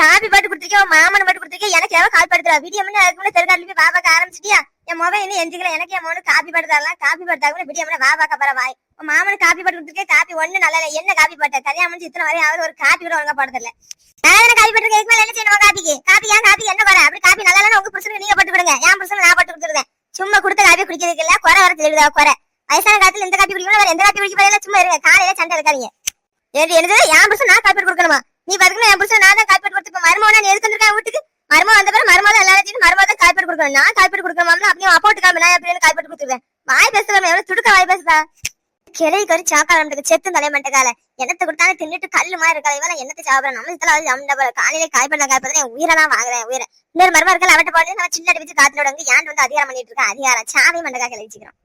Coffee பாட்டு கொடுத்துருக்கேன் மாமன் பாட்டு கொடுத்துருக்கேன் எனக்கு எவ்வளவு கால் படுத்துறா? வீடியோ முன்ன அதுக்கு முன்ன தெருக்காட்டுல போய் பாபாக்க ஆரம்பிச்சிட்டியா? என் மொபைல் இன்னும் எஞ்சிக்கல. எனக்கு என் மோனு காப்பி பாட்டு தரலாம். காப்பி பாட்டு தரலாம் வீடியோ முன்ன பாபாக்க பர வாய். உன் மாமனுக்கு காப்பி பாட்டு கொடுத்துருக்கேன் காப்பி ஒண்ணு நல்லா இல்ல. என்ன காபி பாட்டு? கல்யாணம் முடிஞ்சு இத்தனை வரையும் அவர் ஒரு காபி கூட ஒழுங்கா பாடுறது நான் காபி பாட்டு கேட்க என்ன செய்யணும் காபிக்கு காப்பி ஏன் காபி என்ன வர அப்படி காபி நல்லா இல்லைன்னா உங்க புருஷனுக்கு நீங்க பாட்டு கொடுங்க. என் புருஷனுக்கு நான் பாட்டு கொடுத்துருந்தேன் சும்மா கொடுத்த காப்பி குடிக்கிறதுக்கு இல்ல. குறை வர தெரியுதா குறை? வயசான காலத்துல எந்த காப்பி குடிக்கணும்? வேற எந்த காப்பி குடிக்க போறீங்க சும்மா இருங்க. காலையில சண்டை இருக்காதீங்க என்னது என் புருஷன் நான் காப்பி கொடுக்கணுமா? நீ பாத்துக்கணும் என் புருஷன் நான் தான் காப்பி கொடுத்து இப்ப மருமகனா நீ எடுத்து வந்திருக்கேன் வீட்டுக்கு? மருமக வந்த பிறகு மருமக எல்லாத்தையும் எல்லாரும் மருமக தான் காப்பி கொடுக்கணும். நான் காப்பி கொடுக்கணுமா? அப்படியே அப்போட்டு காமி நான் எப்படி காப்பி கொடுத்துருவேன். வாய் பேசுறேன் எவ்வளவு துடுக்க வாய் பேசுதா? கிளை கறி சாக்காரத்துக்கு செத்து தலைமண்டக்கால என்னத்தை கொடுத்தாலும் தின்னுட்டு கல்லு மாதிரி இருக்கா இவெல்லாம் என்னத்தை சாப்பிடறேன் நம்ம இதுல வந்து நம்ம காலையில காய் பண்ண என் உயிரை தான் வாங்குறேன் உயிரை. இன்னொரு மருமக இருக்கல அவட்ட போட்டு நம்ம சின்ன வச்சு காத்துல வந்து ஏன் வந்து அதிகாரம் பண்ணிட்டு இருக்கேன் அதிகாரம். சாவி மண்டக்கா கிளச்சிக்கிறோம்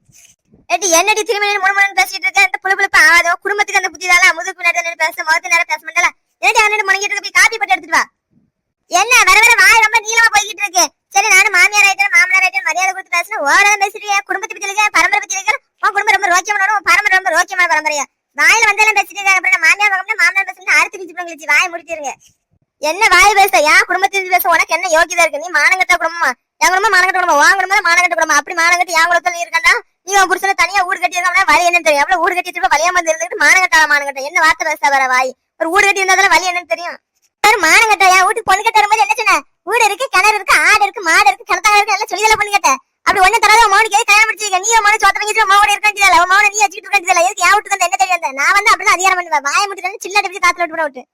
ஏட்டி என்னடி திருமணம் மூணு மூணு பேசிட்டு இருக்க? அந்த புழு புழுப்பு ஆகாதோ குடும்பத்துக்கு அந்த புத்திதால முதுகு பின்னாடி பேச முகத்து நேரம் பேச மாட்டல ஏடி அவனோட முணங்கிட்டு இருக்க போய் காப்பி போட்டு எடுத்துட்டு வா? என்ன வர வர வாய் ரொம்ப நீளமா போய்கிட்டு இருக்கு. சரி நானும் மாமியார் ஆயிட்டேன் மாமனார் ஆயிட்டேன் மரியாதை கொடுத்து பேசுறேன் ஓரளவு பேசிட்டு குடும்பத்தை பத்தி இருக்க பரம்பரை பத்தி இருக்க உன் குடும்பம் ரொம்ப ரோக்கியமான உன் பரம்பரை ரொம்ப ரோக்கியமான பரம்பரையா. வாயில வந்தெல்லாம் பேசிட்டு இருக்காங்க அப்புறம் மாமியார் பக்கம்னா மாமனார் பேசுறது அறுத்து பிச்சு பிள்ளைங்க வாய் முடிச்சிருங்க என்ன வாய் பேச ஏன் குடும்பத்தை பேச உனக்கு என்ன யோகியதா இருக்கு? நீ மானங்கட்ட குடும்பமா? என் குடும்பம் மானங்கட்ட குடும்பம்? உன் குடும்பம் மானங்கட்ட குடும்பம்? அப்படி மானங்கட்ட என் குடும்பத்தில் நீ இருக்கா நீ உன் புருஷனை தனியா ஊடு கட்டி இருக்கா வழி என்ன தெரியும். எவ்வளவு ஊடு கட்டி வச்சிருப்ப வழியாம இருந்துட்டு மானங்கட்டா மானங்கட்ட. என்ன வார்த்தை பேச வர வாய்? ஒரு ஊடு கட்டி இருந்தாலும் வழி என்னன்னு தெரியும். பாரு மானங்கட்ட என் வீட்டுக்கு பொண்ணு கட்ட வரும்போது என்ன சொன்ன? வீடு இருக்கு கிணறு இருக்கு ஆடு இருக்கு மாடு இருக்கு கிணத்தாக இருக்கு எல்லாம் சொல்லிதல பொண்ணு கட்ட. அப்படி ஒண்ணு தராத உன் மௌனுக்கு எது கல்யாணம் முடிச்சிருக்க? நீ மௌன சோத்த வாங்கிட்டு மௌன இருக்காண்டியல உன் மௌன நீ வச்சுக்கிட்டு வேண்டியதில்ல எதுக்கு என் வீட்டுக்கு வந்து என்ன தெரியும் நான் வந்து அப்படிதான் அதிகாரம் பண்ணுவேன். வாய முட்டு சில்ல அடிச்சு காத்துல விட்டு விட்டு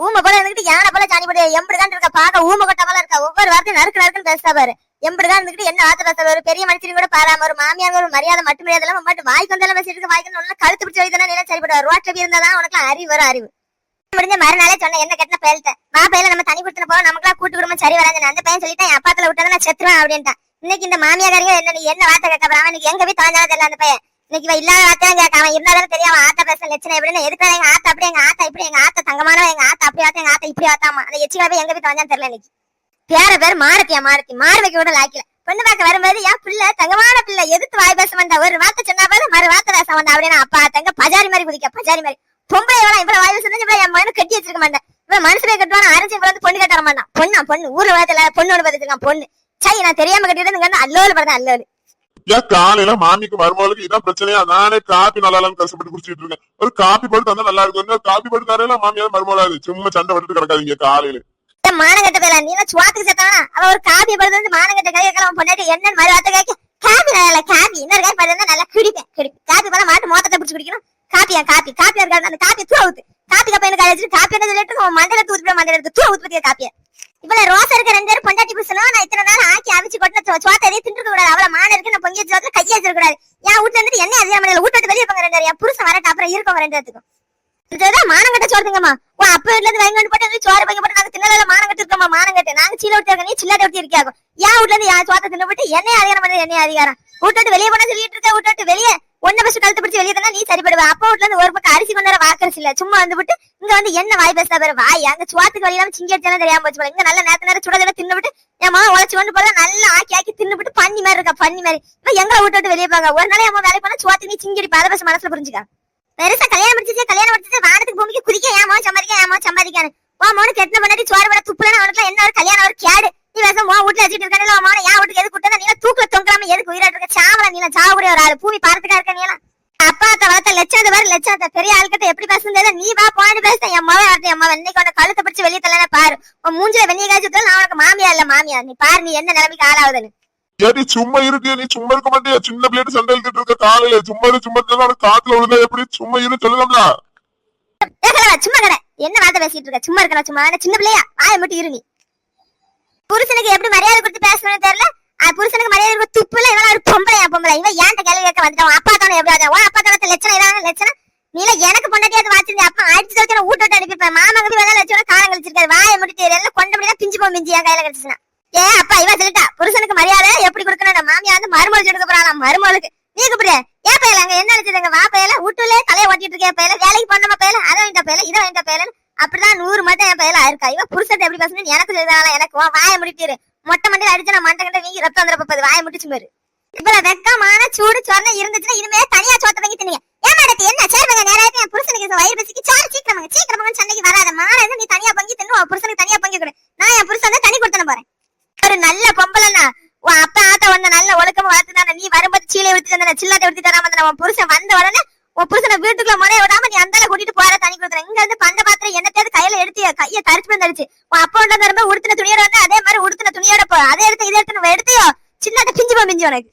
ஊமை போல இருந்துட்டு யானை போல சாணி போட எம்படுதான் இருக்கா பாக்க ஊமை கொட்ட போல இருக்கா? ஒவ்வொரு வார்த்தையும் நறுக்கு நறுக்குன்னு பேசுறா பாரு. எம்படுதான் இருந்துட்டு என்ன வார்த்தை பேசுற ஒரு பெரிய மனுஷன் கூட பாராம ஒரு மாமியார் ஒரு மரியாதை மட்டும் மரியாதை மட்டும் வாய்க்கு வந்தாலும் பேசிட்டு இருக்க வாய்க்கு நல்லா கழுத்து பிடிச்சி வைத்தனா நீ சரிப்படுவார் ரோட்ல இருந்தாதான் உனக்கு அறிவு வரும் அறிவு. முடிஞ்ச மறுநாளே சொன்ன என்ன கட்டின பயல்ட்ட? வா பையில நம்ம தனி கொடுத்துன போறோம் நமக்குலாம் கூட்டு குடும்பம் சரி வராது. அந்த பையன் சொல்லிட்டேன் என் அப்பாத்துல விட்டதை நான் செத்துருவேன் அப்படின்ட்டான். இன்னைக்கு இந்த மாமியாரிங்க என்ன நீ என்ன வார்த்தை கேட்க போறான்? எங்க போய் தொலைஞ்சாலும் தெரியல அந்த பையன். இன்னைக்கு இவன் இல்லாத வார்த்தை கேட்க அவன் இருந்தாலும் தெரியாம ஆத்தா பேச லட்சணம் எப்படின்னு எதுக்கு எங்க ஆத்தா அப்படி எங்க ஆத்தா இப்படி எங்க ஆத்தா தங்கமான எங்க ஆத்தா அப்படி ஆத்தா எங்க ஆத்தா இப்படி ஆத்தாமா அந்த எச்சிக்கா போய் எங்க போய் தொலைஞ்சான்னு தெரியல இன்னைக்கு. பேர பேர் மாரத்தியா மாரத்தி மாறு கூட லாய்க்கல பொண்ணு பார்க்க வரும்போது என் பிள்ளை தங்கமான பிள்ளை எதிர்த்து வாய் பேச வந்தா ஒரு வார்த்தை சொன்னா போது மறு வார்த்தை பேச வந்தா அப்படின்னு அப்பா தங்க பஜாரி மாதிரி குதிக்க பஜாரி மாதிரி. பொம்பளை எவ்வளவு இவ்வளவு வாய் பேசுறது கட்டி வச்சிருக்க மாட்டேன். இவன் மனசுல கட்டுவான் அரைச்சு வந்து பொண்ணு கட்ட மாட்டான். பொண்ணா பொண்ணு. ஊர்ல வளர்த்துல பொண்ணு ஒன்று பார்த்துருக்கான் பொண்ணு. சரி நான் தெரியாம கட்டிட்டு அல்லோல படுறேன் அல்லோல. ஏன் காலையில மாமிக்கு மருமகளுக்கு இதான் பிரச்சனையா? நானே காப்பி நல்லா இல்லைன்னு கஷ்டப்பட்டு குடிச்சிட்டு இருக்கேன். ஒரு காப்பி போட்டு தந்தா நல்லா இருக்கும். காப்பி போட்டு தரையில மாமியார் மருமகளாது சும்மா சண்டை பட்டுட்டு கிடக்காதீங்க காலையில. மானங்கட்ட பேல நீ எல்லாம் சுவாத்துக்கு செத்தானா? அவ ஒரு காபி படுத்து வந்து மானங்கட்ட கை கிளம்ப பொண்டாட்டி என்னன்னு மறு வார்த்தை கேட்க. காபி நல்லா காபி இன்னொரு காய் படுத்து நல்லா குடிப்பேன் குடிப்பேன். காபி போல மாட்டு மோத்தத்தை பிடிச்சி குடிக்கணும். காப்பியா காப்பி. காப்பியா இருக்காது அந்த காப்பி தூ ஊத்து. காப்பி கப்ப எனக்கு வச்சுட்டு காப்பி என்ன சொல்லிட்டு உன் மண்டல தூத்து மண்டல இருக்கு தூ உற்பத்திய காப்பிய. இவ்வளவு ரோசா இருக்க ரெண்டு பேரும் பொண்டாட்டி புருஷனும் நான் இத்தனை நாள் ஆக்கி அவிச்சு கொட்டின சோத்த எதையும் தின்று கூடாது. அவ்வளவு மான இருக்கு நான் பொங்கி வச்சு கையை வச்சிருக்க கூடாது. என் வீட்டுல இருந்துட்டு என்ன அதிகாரம் பண்ணல வீட்டு வெளியே போங்க ரெண்டு என் புருஷன் வரட்டு அப்புறம் இருக்கவங்க ரெண்டு பேத்துக்கும் இதுதான் மானங்கட்ட சோறுங்கம்மா உன் அப்ப வீட்டுல இருந்து வாங்கி போட்டு சோறு வாங்கி போட்டு நாங்க தின்னல மானங்கட்டு இருக்கோமா மானங்கட்டு நாங்க சீல விட்டு இருக்கோம் நீ சில்லாட்ட விட்டு இருக்கியாகும் என் வீட்டுல இருந்து என் சோத்த தின்னு போட்டு என்ன அதிகாரம் பண்ணது என்ன அதிகாரம். வீட்டு வெளியே போனா சொல்லிட்டு இருக்க வீட்டு வெளியே ஒன்ன பஸ் கழுத்து பிடிச்சி வெளியே தானே நீ சரிப்படுவ. அப்பா வீட்டுல இருந்து ஒரு பக்கம் அரிசி கொண்டு வர வாக்கரிசி இல்ல. சும்மா வந்து விட்டு இங்க வந்து என்ன வாய் பேசுற பாரு. வாய் அங்க சுவாத்துக்கு வழியிலாம சிங்கி அடிச்சாலும் தெரியாம போச்சு போல இங்க நல்ல நேரத்து நேரம் சுட சுட தின்னு விட்டு என் மாமா உழைச்சு கொண்டு போல நல்லா ஆக்கி ஆக்கி தின்னு விட்டு பண்ணி மாதிரி இருக்கா பண்ணி மாதிரி. இப்ப எங்களை விட்டு விட்டு வெளியே போங்க ஒரு நாள் அம்மா வேலை போனா சுவாத்து நீ சிங்கி அடிப்பா. அதை பேச மனசுல புரிஞ்சுக்கா. பெருசா கல்யாணம் முடிச்சிச்சு கல்யாணம் முடிச்சிச்சு வானத்துக்கு பூமிக்கு குதிக்க ஏமா சம்பாதிக்க ஏமா சம்பாதிக்கானு உன் மோனு கெட்டின பண்ணாடி சோறு வர துப்புலன்னு அவனுக்கு என்ன ஒரு கல்யாணம் ஒரு கேடு. நீ வேசம் உன் வீட்டுல வச்சுட்டு இருக்கானே உன் மோன என் வீட்டுக்கு எது குட்டா நீ தூக்குல தொங்காம எதுக்கு உயிராட்டு இருக்க? சாவல நீ சாவக்கூடிய ஒரு ஆளு. பூமி பார்த்துக்கா இருக்க நீ எல்லாம் அப்பா அத்தை வளர்த்த லட்சத்தை பாரு லட்சத்தை பெரிய ஆள்கிட்ட எப்படி பேசுறது நீ வா போன்னு பேச. என் மவ வார்த்தை என் மவ. இன்னைக்கு உன்னை கழுத்தை பிடிச்சு வெளியே தள்ளன பாரு. உன் மூஞ்சில வெந்நீர் காய்ச்சி நான் உனக்கு மாமியா இல்ல மாமியா நீ பாரு நீ என்ன நிலைமைக்கு ஆளாவுதுன்னு. ஏடி சும்மா இருக்கு நீ சும்மா இருக்க மாட்டியா? சின்ன பிள்ளைட்டு சண்டை இழுத்துட்டு இருக்க காலையில. சும்மா இரு சும்மா இருந்தாலும் காத்துல விழுந்தா எப்படி? சும்மா இரு சொல்லலாம்ல சும்மா கடை. என்ன வார்த்தை பேசிட்டு இருக்க? சும்மா இருக்கா சும்மா. சின்ன பிள்ளையா? வாய மட்டும் இரு நீ. புருஷனுக்கு எப்படி மரியாதை கொடுத்து பேசணும்னு தெரியல? புருஷனுக்கு மரியாதை கொடுத்து துப்புல இவன் ஒரு பொம்பளையா பொம்பளை. இவன் ஏன் கேள்வி கேட்க வந்துட்டான்? அப்பா தானே எப்படி வந்தா உன் அப்பா தானே லட்சணம் இதான லட்சணம்? நீல எனக்கு பொண்டாட்டியாவது வாச்சிருந்தே. அப்பா அடிச்சு தவிர ஊட்ட விட்டு அனுப்பிப்பேன் மாமா கம்பி வேலை லட்சம் காலம் கழிச்சிருக்காரு. வாயை முடிட்டு எல்லாம் கொண்ட முடியல பிஞ்சு போகும் மிஞ்சி என் கையில கிடைச்சுனா ஏ அப்பா இவன் சொல்லிட்டா புருஷனுக்கு மரியாதை எப்படி கொடுக்கணும்? மாமியா வந்து மருமகள் எடுக்க போறான். மருமகளுக்கு. நீ கூப்பிடு. ஏன் பையல அங்க என்ன நினைச்சதுங்க வா பையல. வீட்டுல தலையை ஓட்டிட்டு இருக்கேன் பையல? வேலைக்கு பண்ணமா பையல? அதை வாங்கிட்ட பையல? இதை வாங்கிட்ட பையலன்னு அப்படிதான் நூறு மட்டும் என் பையல இருக்கா இவன் புருஷத்தை எப்படி பேசணும்? எனக்கு சொல்லுதால எனக்கு வாய வாயை முடிட்டிரு மொட்டை மண்டையில அடிச்சு நான் மண்டை கண்ட வீங்கி ரத்தம் வந்துட போகுது முடிச்சு மாரு இவ்வளவு வெக்கமான சூடு சொன்ன இருந்துச்சுன்னா இனிமே தனியா சோத்த வாங்கி தின்னீங்க. ஏன் எடுத்து என்ன? சேர்வங்க நேரத்துக்கு என் புருஷனுக்கு வயிறு பசிக்கு சாரு சீக்கிரமாங்க சீக்கிரமா சண்டைக்கு வராத. மாலை இருந்து நீ தனியா பங்கி தின்னு புருஷனுக்கு தனியா பங்கி கொடு. நான் என் புருஷன் தனி கொடுத்தன போறேன் ஒரு நல்ல பொம்பளைனா உன் அப்பா ஆத்த உன்ன நல்ல ஒழுக்கமா வளர்த்துனாங்க நீ வரும்போது சீலை விடுத்து வந்த சில்லாத்தை விடுத்து தராம உன் புருஷன் வந்த உடனே உன் புருஷனை வீட்டுக்குள்ள முறைய விடாம நீ அந்த கூட்டிட்டு போற தனி கொடுத்துறேன் இங்க இருந்து பண்ட பாத்திரம் என்னத்தையாவது கையில எடுத்து கையை தரிச்சு. வந்துருச்சு உன் அப்பா உண்டு வரும்போது உடுத்தின துணியோட வந்து அதே மாதிரி உடுத்தின துணியோட போ. அதே எடுத்து இதை எடுத்து நம்ம எடுத்தியோ சின்னத்தை பிஞ்சு போ மிஞ்சி உனக்கு.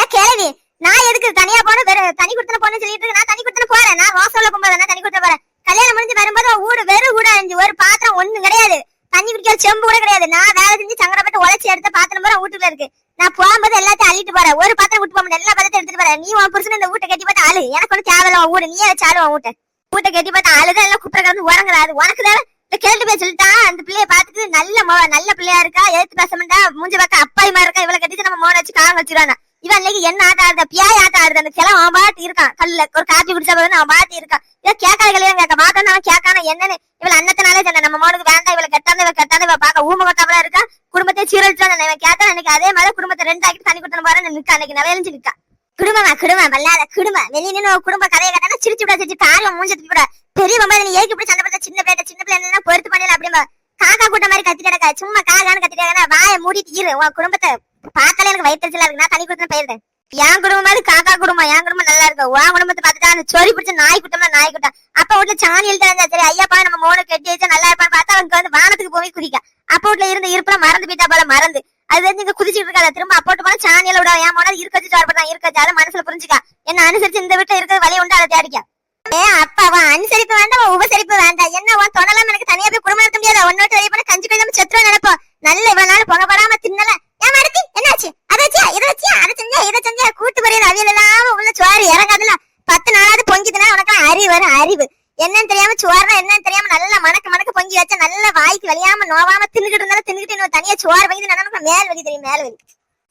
ஏன் கேள்வி நான் எதுக்கு தனியா போன வேற தனி கொடுத்தன போன்னு சொல்லிட்டு இருக்கு. நான் தனி கொடுத்தன போறேன். நான் ரோசோல போகும்போது நான் தனி கொடுத்த போறேன். கல்யாணம் முடிஞ்சு வரும்போது ஊடு வெறும் வீடா இருந்துச்சு ஒரு பாத்திரம் ஒண்ணும் கிடையாது. தண்ணி குடிக்கிற செம்பு கூட கிடையாது. நான் வேலை செஞ்சு சங்கடப்பட்டு உழைச்சி எடுத்த பாத்திரம் போற வீட்டுல இருக்கு. நான் போகும்போது எல்லாத்தையும் அள்ளிட்டு போறேன். ஒரு பாத்திரம் விட்டு போக எல்லா பாத்திரத்தை எடுத்துட்டு போறேன். நீ உன் புருஷன் இந்த வீட்டை கட்டி பார்த்தா ஆளு எனக்கு ஒன்றும் தேவையில்ல உன் வீடு நீயே வச்சு ஆளு உன் வீட்டை. வீட்டை கட்டி பார்த்தா ஆளுதான் எல்லாம் குப்பரை கலந்து உறங்குறாது உனக்கு தேவை. கேட்டு போய் சொல்லிட்டா அந்த பிள்ளைய பாத்துட்டு நல்ல நல்ல பிள்ளையா இருக்கா? எழுத்து பேச மாட்டா மூஞ்ச பக்கம் அப்பாய் மாதிரி இருக்கா? இவளை கட்டிட்டு நம்ம மோன வச்சு காங்க வச்சிருவானா? இவன் இன்னைக்கு என்ன ஆட்டம் ஆடுது? பியாய் ஆட்டம் ஆடுது. அந்த கிளம் அவன் பாத்து இருக்கான். கல்ல ஒரு காப்பி குடிச்சா போதும் அவன் பாத்து இருக்கான். இவன் கேட்காத கல்யாணம் கேட்க மாட்டான் அவன் கேட்கான என்னன்னு? இவள் அன்னத்தினாலே சொன்ன நம்ம மோனுக்கு வேண்டாம் இவளை கெட்டாந்த இவள் கெட்டாந்த இவ பார்க்க ஊம கொட்டாமலா இருக்கா? குடும்பத்தை சீரழிச்சான் இவன் கேட்டான் அன்னைக்கு அதே மாதிரி குடும்பத்தை ரெண்டு ஆக்கி தண்ணி கொடுத்தன பாரு நிக்கா. அன்னைக்கு நிலையழிஞ்சு நிக்கா. குடும்பமா குடும்பம் வல்லாத குடும்பம். வெளியே நின்று குடும்ப கதையை கேட்டா சிரிச்சு விட சிரிச்சு காரியம் மூஞ்சி கூட பெரிய பம்பா நீ ஏக்கி இப்படி சண்டை சின்ன பிள்ளை சின்ன பிள்ளை பொறுத்து பண்ணல அப்படிமா காக்கா கூட்ட மாதிரி கத்திட்டு கிடக்கா. சும்மா காகான்னு கத்திட்டு கிடக்கா. வாயை மூடிட்டு இரு. உன் குடும்பத்தை பார்த்தாலே எனக்கு வயிற்றுச்சலா இருக்கு. நான் தனி கொடுத்து போயிருந்தேன் என் குடும்பம் மாதிரி காக்கா குடும்பம் என் குடும்பம் நல்லா இருக்கும். உன் குடும்பத்தை பார்த்துட்டா அந்த சொறி பிடிச்ச நாய் குட்டமா நாய் குட்டா அப்ப வீட்டுல சாணியில் எழுதி இருந்தா சரி ஐயாப்பா நம்ம மோனை கட்டி வச்சா நல்லா இருப்பான்னு பார்த்தா அவங்க வந்து வானத்துக்கு போய் குதிக்க. அப்ப வீட்டுல இருந்த இருப்பா மறந்து போயிட்டா போல மறந்து. அது வந்து இங்க குதிச்சிட்டு இருக்காத. திரும்ப அப்போட்டு போனா சாணியில விட என் மோனா இருக்க வச்சு வரப்படான் இருக்க மனசுல புரிஞ்சுக்கா. என்ன அனுசரிச்சு இந்த வீட்டுல இருக்கிற வழி உண்டு அதை தேடிக்க. ஏ அப்பா அவன் அனுசரிப்பு வேண்டாம் உபசரிப்பு வேண்டாம். என்ன உன் தொடலாம் எனக்கு தனியா போய் குடும்பம் நடத்த முடியாது. ஒன்னோட்டு வெளியே போன கஞ்சி கழியாம செத்துரும் நினைப்போம் நல்ல இவ்வளவு நாள் புகை படாம தின்னல. ஏன் மறுத்தி? என்னாச்சு? அதை வச்சியா? இதை வச்சியா? அதை செஞ்சா? இதை செஞ்சா? கூட்டு பொரியல் அவியல் இல்லாம உள்ள சோறு இறங்காதுல. பத்து நாளாவது பொங்கிதுன்னா உனக்கு அறிவு வரும் அறிவு. என்னன்னு தெரியாம சோறுனா என்னன்னு தெரியாம நல்லா மணக்க மணக்க பொங்கி வச்சா நல்ல வாய்க்கு வலியாம நோவாம தின்னுகிட்டு இருந்தாலும் தின்னுகிட்டு இன்னும் தனியா சோறு பொங்கி நமக்கு மேல் வலி தெரியும் மேல் வலி.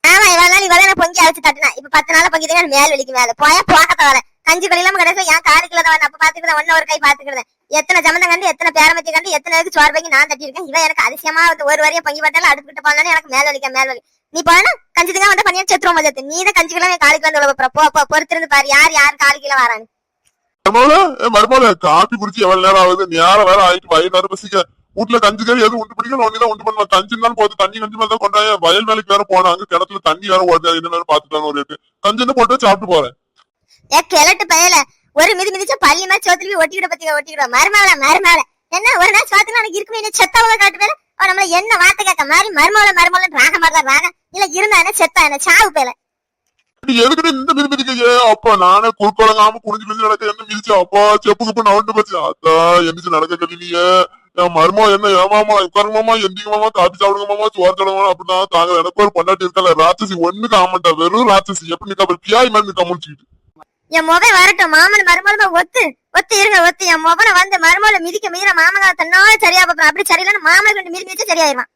ஆமா இவ்வளவு நாள் இவ்வளவு பொங்கி அழைச்சு தட்டினா. இப்ப பத்து நாள் பொங்கிதுன்னா மேல் வலிக்கு மேல. போயா போக்கத்த வர கஞ்சி கொள்ளையிலாம கடைசியில என் காலுக்குள்ள தான் அப்ப பாத்துக்கிறேன் ஒன்னு ஒரு கை பாத்துக்கிறேன் எத்தனை ஜமந்தம் கண்டு எத்தனை பேரமத்தி கண்டு எத்தனை இதுக்கு சோறு பங்கி நான் தட்டியிருக்கேன். இவன் எனக்கு அதிசயமா வந்து ஒரு வரையும் பங்கி பார்த்தாலும் அடுத்துக்கிட்ட போனாலும் எனக்கு மேல வலிக்க மேல வலி. நீ போனா கஞ்சி தான் வந்து பண்ணியா செத்துரும் மஜத்து நீ தான் கஞ்சி கிழமை காலுக்கு வந்து போ போ பொறுத்திருந்து பாரு. யார் யார் காலுக்குள்ள வரான்னு. மருமகள காப்பி குடிச்சு எவ்வளவு நேரம் ஆகுது? நேரம் வேற ஆயிட்டு வயிறு நேரம் பசிக்க வீட்டுல கஞ்சி கறி எதுவும் உண்டு பிடிக்கல? ஒண்ணுதான் உண்டு பண்ண கஞ்சி தான் போகுது தண்ணி கஞ்சி மாதிரி தான் கொண்டாங்க வயல் வேலைக்கு வேற போனாங்க கிணத்துல தண்ணி வேற ஓடுது. என்ன வேற பாத்துட்டாங்க ஒரு ரேட்டு கஞ்சி போட்டு சாப்பிட்டு போறேன். ஏ கிழட்டு பயல. ஒரு மிதி மிதிச்ச பள்ளி மாதிரி சோத்துல போய் ஒட்டிக்கிட பத்திக்க ஒட்டிக்கிட மருமகள மருமகள என்ன ஒரு நாள் சோத்துல எனக்கு இருக்குமே என்ன செத்தவங்க காட்டுவேல அவன் நம்மள என்ன வார்த்தை கேட்க? மாதிரி மருமகள மருமகள ராக மாதிரி ராக இல்ல இருந்தா என்ன செத்தா என்ன? சாவு பேல. எதுக்கு இந்த மிதி மிதிக்க அப்பா நானே குறுக்கொழங்காம குனிஞ்சு மிதி நடக்க என்ன மிதிச்சு? அப்பா செப்பு குப்பு நவண்டு போச்சு. அத்தா எந்திரிச்சு நடக்க கட்டினியே என் மருமா என்ன ஏமாமா உட்காருமாமா எந்திரிக்கமாமா காப்பி சாப்பிடுங்கமாமா சோறு சாப்பிடுமா அப்படின்னா தாங்க. எனக்கு ஒரு பொண்டாட்டி இருக்கல ராட்சசி ஒண்ணு காமட்டா வெறும் ராட்சசி. எப்படி நிக்கா பியாய் மாதிரி நிக்கா முடிச்சுக்கிட்டு என் முகம் வரட்டும். மாமன் மருமகள ஒத்து ஒத்து இருங்க ஒத்து. என் முகனை வந்து மருமகளை மிதிக்க மீற மாமன் தன்னால சரியா பாப்பா அப்படி சரியில்லைன்னு மாமன் கொண்டு மிதி மிதிச்சு சரியாயிருவான்